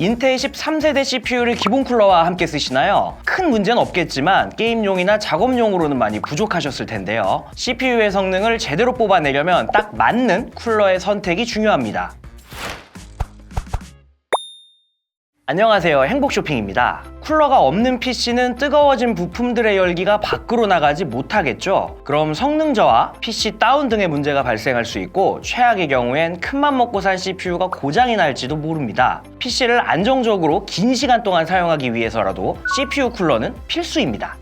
인텔 13세대 CPU를 기본 쿨러와 함께 쓰시나요? 큰 문제는 없겠지만 게임용이나 작업용으로는 많이 부족하셨을 텐데요. CPU의 성능을 제대로 뽑아내려면 딱 맞는 쿨러의 선택이 중요합니다. 안녕하세요. 행복쇼핑입니다. 쿨러가 없는 PC는 뜨거워진 부품들의 열기가 밖으로 나가지 못하겠죠? 그럼 성능 저하, PC 다운 등의 문제가 발생할 수 있고 최악의 경우엔 큰맘 먹고 산 CPU가 고장이 날지도 모릅니다. PC를 안정적으로 긴 시간 동안 사용하기 위해서라도 CPU 쿨러는 필수입니다.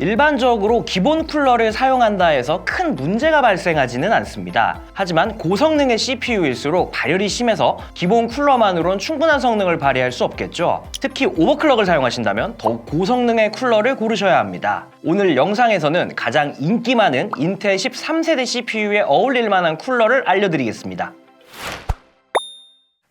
일반적으로 기본 쿨러를 사용한다 해서 큰 문제가 발생하지는 않습니다. 하지만 고성능의 CPU일수록 발열이 심해서 기본 쿨러만으론 충분한 성능을 발휘할 수 없겠죠. 특히 오버클럭을 사용하신다면 더욱 고성능의 쿨러를 고르셔야 합니다. 오늘 영상에서는 가장 인기 많은 인텔 13세대 CPU에 어울릴 만한 쿨러를 알려드리겠습니다.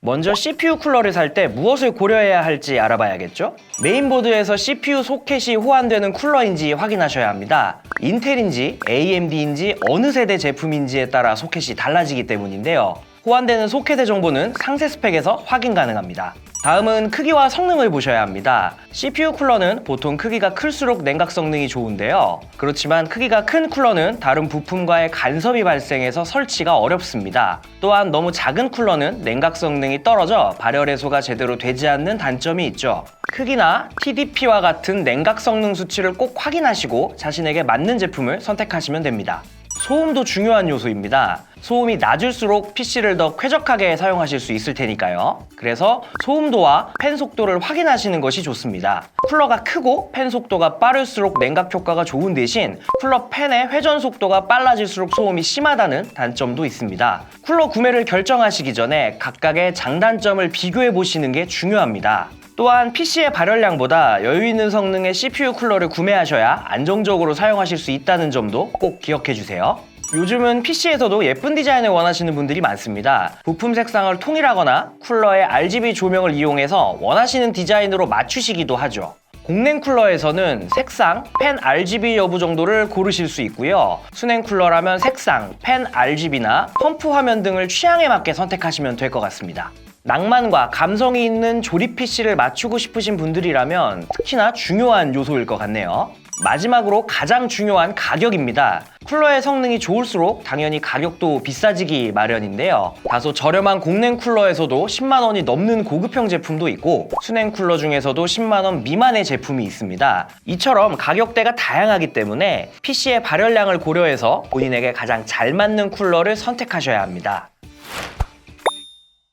먼저 CPU 쿨러를 살 때 무엇을 고려해야 할지 알아봐야겠죠? 메인보드에서 CPU 소켓이 호환되는 쿨러인지 확인하셔야 합니다. 인텔인지 AMD인지 어느 세대 제품인지에 따라 소켓이 달라지기 때문인데요. 호환되는 소켓의 정보는 상세 스펙에서 확인 가능합니다. 다음은 크기와 성능을 보셔야 합니다. CPU 쿨러는 보통 크기가 클수록 냉각 성능이 좋은데요. 그렇지만 크기가 큰 쿨러는 다른 부품과의 간섭이 발생해서 설치가 어렵습니다. 또한 너무 작은 쿨러는 냉각 성능이 떨어져 발열 해소가 제대로 되지 않는 단점이 있죠. 크기나 TDP와 같은 냉각 성능 수치를 꼭 확인하시고 자신에게 맞는 제품을 선택하시면 됩니다. 소음도 중요한 요소입니다. 소음이 낮을수록 PC를 더 쾌적하게 사용하실 수 있을 테니까요. 그래서 소음도와 팬 속도를 확인하시는 것이 좋습니다. 쿨러가 크고 팬 속도가 빠를수록 냉각 효과가 좋은 대신 쿨러 팬의 회전 속도가 빨라질수록 소음이 심하다는 단점도 있습니다. 쿨러 구매를 결정하시기 전에 각각의 장단점을 비교해 보시는 게 중요합니다. 또한 PC의 발열량보다 여유 있는 성능의 CPU 쿨러를 구매하셔야 안정적으로 사용하실 수 있다는 점도 꼭 기억해 주세요. 요즘은 PC에서도 예쁜 디자인을 원하시는 분들이 많습니다. 부품 색상을 통일하거나 쿨러의 RGB 조명을 이용해서 원하시는 디자인으로 맞추시기도 하죠. 공냉 쿨러에서는 색상, 펜 RGB 여부 정도를 고르실 수 있고요. 순행 쿨러라면 색상, 펜 RGB나 펌프 화면 등을 취향에 맞게 선택하시면 될 것 같습니다. 낭만과 감성이 있는 조립 PC를 맞추고 싶으신 분들이라면 특히나 중요한 요소일 것 같네요. 마지막으로 가장 중요한 가격입니다. 쿨러의 성능이 좋을수록 당연히 가격도 비싸지기 마련인데요. 다소 저렴한 공냉 쿨러에서도 10만 원이 넘는 고급형 제품도 있고 순행 쿨러 중에서도 10만 원 미만의 제품이 있습니다. 이처럼 가격대가 다양하기 때문에 PC의 발열량을 고려해서 본인에게 가장 잘 맞는 쿨러를 선택하셔야 합니다.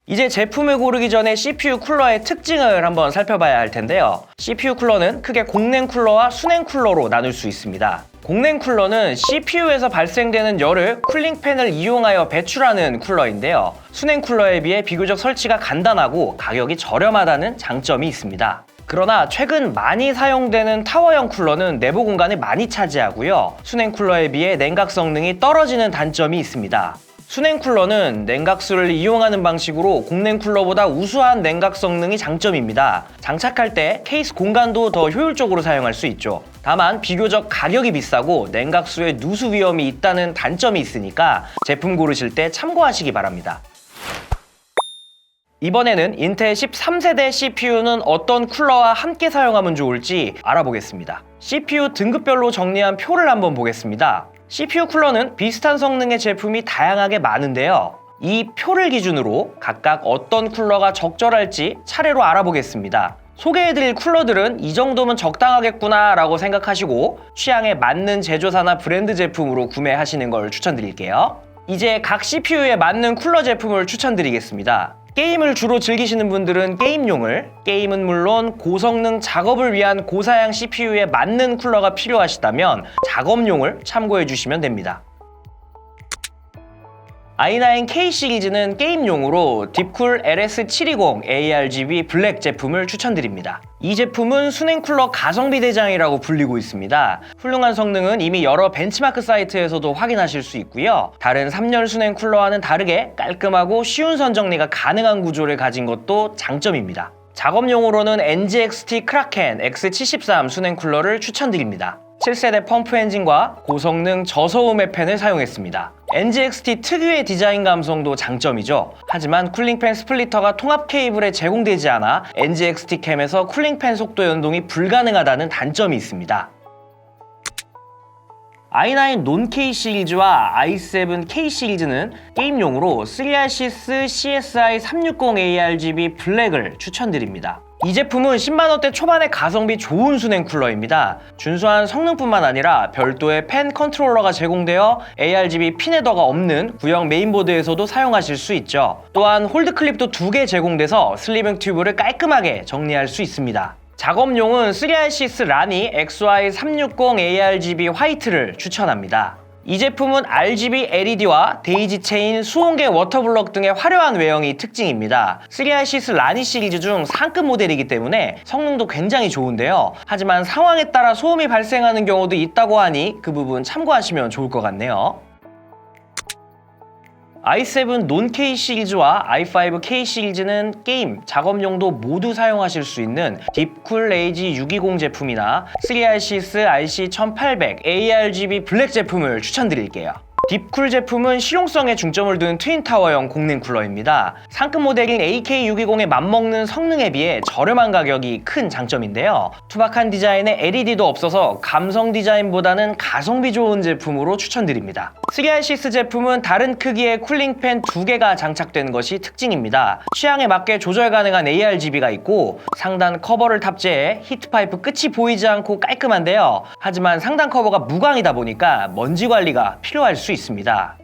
이제 제품을 고르기 전에 CPU 쿨러의 특징을 한번 살펴봐야 할 텐데요. CPU 쿨러는 크게 공냉 쿨러와 순행 쿨러로 나눌 수 있습니다. 공냉 쿨러는 CPU에서 발생되는 열을 쿨링 팬을 이용하여 배출하는 쿨러인데요. 순행 쿨러에 비해 비교적 설치가 간단하고 가격이 저렴하다는 장점이 있습니다. 그러나 최근 많이 사용되는 타워형 쿨러는 내부 공간을 많이 차지하고요. 순행 쿨러에 비해 냉각 성능이 떨어지는 단점이 있습니다. 순행 쿨러는 냉각수를 이용하는 방식으로 공냉 쿨러보다 우수한 냉각 성능이 장점입니다. 장착할 때 케이스 공간도 더 효율적으로 사용할 수 있죠. 다만 비교적 가격이 비싸고 냉각수에 누수 위험이 있다는 단점이 있으니까 제품 고르실 때 참고하시기 바랍니다. 이번에는 인텔 13세대 CPU는 어떤 쿨러와 함께 사용하면 좋을지 알아보겠습니다. CPU 등급별로 정리한 표를 한번 보겠습니다. CPU 쿨러는 비슷한 성능의 제품이 다양하게 많은데요. 이 표를 기준으로 각각 어떤 쿨러가 적절할지 차례로 알아보겠습니다. 소개해드릴 쿨러들은 이 정도면 적당하겠구나 라고 생각하시고 취향에 맞는 제조사나 브랜드 제품으로 구매하시는 걸 추천드릴게요. 이제 각 CPU에 맞는 쿨러 제품을 추천드리겠습니다. 게임을 주로 즐기시는 분들은 게임용을, 게임은 물론 고성능 작업을 위한 고사양 CPU에 맞는 쿨러가 필요하시다면 작업용을 참고해 주시면 됩니다. i9K 시리즈는 게임용으로 딥쿨 LS720 ARGB 블랙 제품을 추천드립니다. 이 제품은 순행 쿨러 가성비 대장이라고 불리고 있습니다. 훌륭한 성능은 이미 여러 벤치마크 사이트에서도 확인하실 수 있고요. 다른 3열 순행 쿨러와는 다르게 깔끔하고 쉬운 선 정리가 가능한 구조를 가진 것도 장점입니다. 작업용으로는 NGXT 크라켄 X73 순행 쿨러를 추천드립니다. 7세대 펌프 엔진과 고성능 저소음의 팬을 사용했습니다. NGXT 특유의 디자인 감성도 장점이죠. 하지만 쿨링팬 스플리터가 통합 케이블에 제공되지 않아 NGXT 캠에서 쿨링팬 속도 연동이 불가능하다는 단점이 있습니다. i9 논-K 시리즈와 i7 K 시리즈는 게임용으로 3RCS CSI 360ARGB 블랙을 추천드립니다. 이 제품은 10만원대 초반의 가성비 좋은 수냉 쿨러입니다. 준수한 성능뿐만 아니라 별도의 팬 컨트롤러가 제공되어 ARGB 핀 헤더가 없는 구형 메인보드에서도 사용하실 수 있죠. 또한 홀드 클립도 두 개 제공돼서 슬리빙 튜브를 깔끔하게 정리할 수 있습니다. 작업용은 3RCS 라니 XY360 ARGB 화이트를 추천합니다. 이 제품은 RGB LED와 데이지 체인, 수온계 워터블럭 등의 화려한 외형이 특징입니다. 3RCS 라니 시리즈 중 상급 모델이기 때문에 성능도 굉장히 좋은데요. 하지만 상황에 따라 소음이 발생하는 경우도 있다고 하니 그 부분 참고하시면 좋을 것 같네요. I7 논-K 시리즈와 i5 K 시리즈는 게임, 작업 용도 모두 사용하실 수 있는 딥쿨 레이지 620 제품이나 3RCS RC1800 ARGB 블랙 제품을 추천드릴게요. 딥쿨 제품은 실용성에 중점을 둔 트윈타워형 공랭 쿨러입니다. 상급 모델인 AK620에 맞먹는 성능에 비해 저렴한 가격이 큰 장점인데요. 투박한 디자인에 LED도 없어서 감성 디자인보다는 가성비 좋은 제품으로 추천드립니다. 3RCS 제품은 다른 크기의 쿨링팬 두 개가 장착된 것이 특징입니다. 취향에 맞게 조절 가능한 ARGB가 있고 상단 커버를 탑재해 히트파이프 끝이 보이지 않고 깔끔한데요. 하지만 상단 커버가 무광이다 보니까 먼지 관리가 필요할 수 있습니다.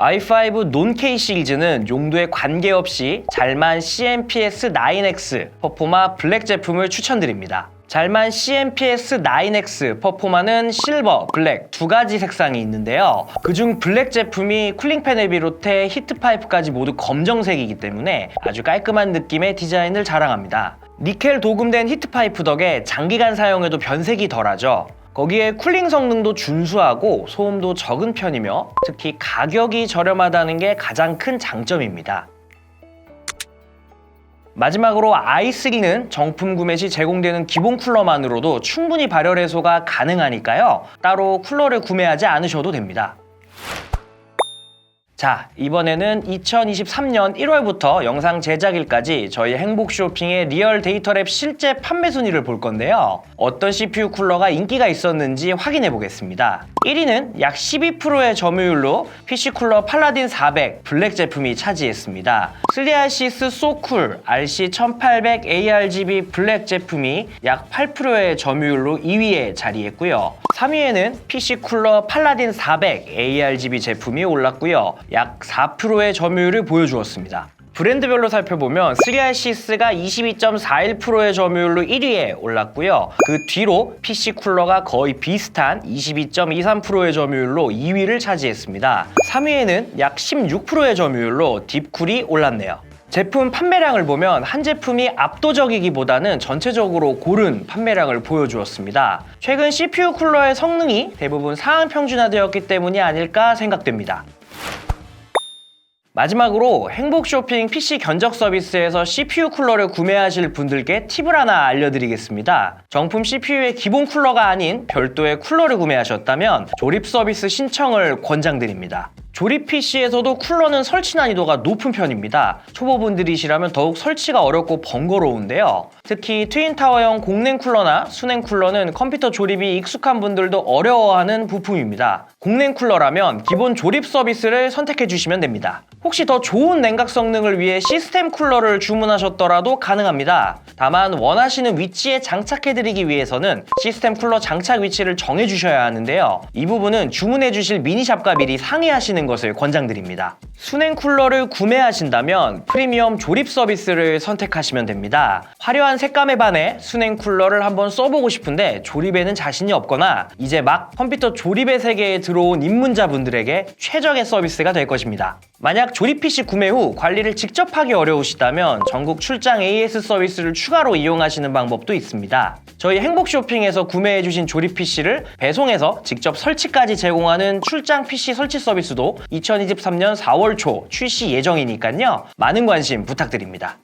i5 논-K 시리즈는 용도에 관계없이 잘만 CMPS 9X 퍼포마 블랙 제품을 추천드립니다. 잘만 CMPS 9X 퍼포마는 실버, 블랙 두 가지 색상이 있는데요. 그중 블랙 제품이 쿨링팬을 비롯해 히트파이프까지 모두 검정색이기 때문에 아주 깔끔한 느낌의 디자인을 자랑합니다. 니켈 도금된 히트파이프 덕에 장기간 사용해도 변색이 덜하죠. 거기에 쿨링 성능도 준수하고 소음도 적은 편이며 특히 가격이 저렴하다는 게 가장 큰 장점입니다. 마지막으로 i3는 정품 구매 시 제공되는 기본 쿨러만으로도 충분히 발열 해소가 가능하니까요. 따로 쿨러를 구매하지 않으셔도 됩니다. 자, 이번에는 2023년 1월부터 영상 제작일까지 저희 행복 쇼핑의 리얼 데이터랩 실제 판매 순위를 볼 건데요. 어떤 CPU 쿨러가 인기가 있었는지 확인해 보겠습니다. 1위는 약 12%의 점유율로 PC 쿨러 팔라딘 400 블랙 제품이 차지했습니다. 3RCS 소쿨 RC1800 ARGB 블랙 제품이 약 8%의 점유율로 2위에 자리했고요. 3위에는 PC 쿨러 팔라딘 400 ARGB 제품이 올랐고요. 약 4%의 점유율을 보여주었습니다. 브랜드별로 살펴보면 3RCS가 22.41%의 점유율로 1위에 올랐고요. 그 뒤로 PC 쿨러가 거의 비슷한 22.23%의 점유율로 2위를 차지했습니다. 3위에는 약 16%의 점유율로 딥쿨이 올랐네요. 제품 판매량을 보면 한 제품이 압도적이기보다는 전체적으로 고른 판매량을 보여주었습니다. 최근 CPU 쿨러의 성능이 대부분 상향 평준화되었기 때문이 아닐까 생각됩니다. 마지막으로 행복 쇼핑 PC 견적 서비스에서 CPU 쿨러를 구매하실 분들께 팁을 하나 알려드리겠습니다. 정품 CPU의 기본 쿨러가 아닌 별도의 쿨러를 구매하셨다면 조립 서비스 신청을 권장드립니다. 조립 PC에서도 쿨러는 설치 난이도가 높은 편입니다. 초보분들이시라면 더욱 설치가 어렵고 번거로운데요. 특히 트윈타워형 공냉 쿨러나 수냉 쿨러는 컴퓨터 조립이 익숙한 분들도 어려워하는 부품입니다. 공냉 쿨러라면 기본 조립 서비스를 선택해 주시면 됩니다. 혹시 더 좋은 냉각 성능을 위해 시스템 쿨러를 주문하셨더라도 가능합니다. 다만 원하시는 위치에 장착해 드리기 위해서는 시스템 쿨러 장착 위치를 정해 주셔야 하는데요. 이 부분은 주문해 주실 미니샵과 미리 상의 하시는 것을 권장드립니다. 수냉 쿨러를 구매하신다면 프리미엄 조립 서비스를 선택하시면 됩니다. 화려한 색감에 반해 수냉 쿨러를 한번 써보고 싶은데 조립에는 자신이 없거나 이제 막 컴퓨터 조립의 세계에 들어온 입문자분들에게 최적의 서비스가 될 것입니다. 만약 조립 PC 구매 후 관리를 직접 하기 어려우시다면 전국 출장 AS 서비스를 추가로 이용하시는 방법도 있습니다. 저희 행복 쇼핑에서 구매해주신 조립 PC를 배송해서 직접 설치까지 제공하는 출장 PC 설치 서비스도 2023년 4월 초 출시 예정이니까요. 많은 관심 부탁드립니다.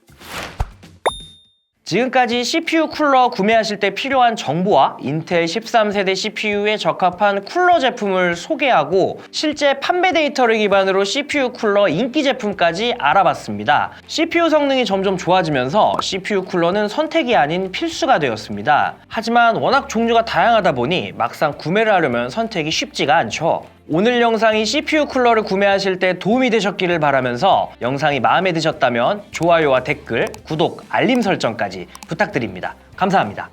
지금까지 CPU 쿨러 구매하실 때 필요한 정보와 인텔 13세대 CPU에 적합한 쿨러 제품을 소개하고 실제 판매 데이터를 기반으로 CPU 쿨러 인기 제품까지 알아봤습니다. CPU 성능이 점점 좋아지면서 CPU 쿨러는 선택이 아닌 필수가 되었습니다. 하지만 워낙 종류가 다양하다 보니 막상 구매를 하려면 선택이 쉽지가 않죠. 오늘 영상이 CPU 쿨러를 구매하실 때 도움이 되셨기를 바라면서 영상이 마음에 드셨다면 좋아요와 댓글, 구독, 알림 설정까지 부탁드립니다. 감사합니다.